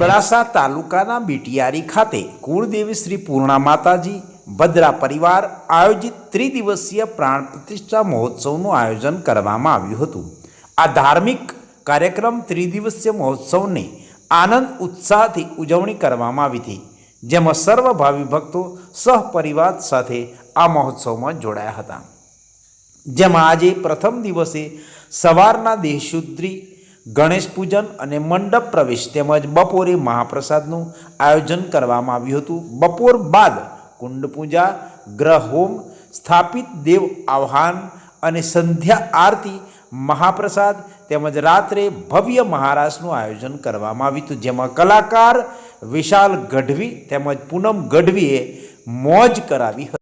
અબડાસા તાલુકાના બીટિયારી ખાતે કુળદેવી શ્રી પૂર્ણા માતાજી, ભદ્રા પરિવાર આયોજિત ત્રિદિવસીય પ્રાણ પ્રતિષ્ઠા મહોત્સવનું આયોજન કરવામાં આવ્યું હતું. આ ધાર્મિક કાર્યક્રમ ત્રિદિવસીય મહોત્સવની આનંદ, ઉત્સાહથી ઉજવણી કરવામાં આવી હતી, જેમાં સર્વ ભાવિ ભક્તો સહપરિવાર સાથે આ મહોત્સવમાં જોડાયા હતા. જેમાં આજે પ્રથમ દિવસે સવારના દેહશુદ્ધિ ગણેશ પૂજન અને મંડપ પ્રવેશ તેમજ બપોરે મહાપ્રસાદનું આયોજન કરવામાં આવ્યું હતું. બપોર બાદ કુંડ પૂજા, ગ્રહ હોમ, સ્થાપિત દેવ આહ્વાન અને સંધ્યા આરતી, મહાપ્રસાદ તેમજ રાત્રે ભવ્ય મહારાસનું આયોજન કરવામાં આવ્યું હતું. જેમાં કલાકાર વિશાલ ગઢવી તેમજ પૂનમ ગઢવીએ મોજ કરાવી હતી.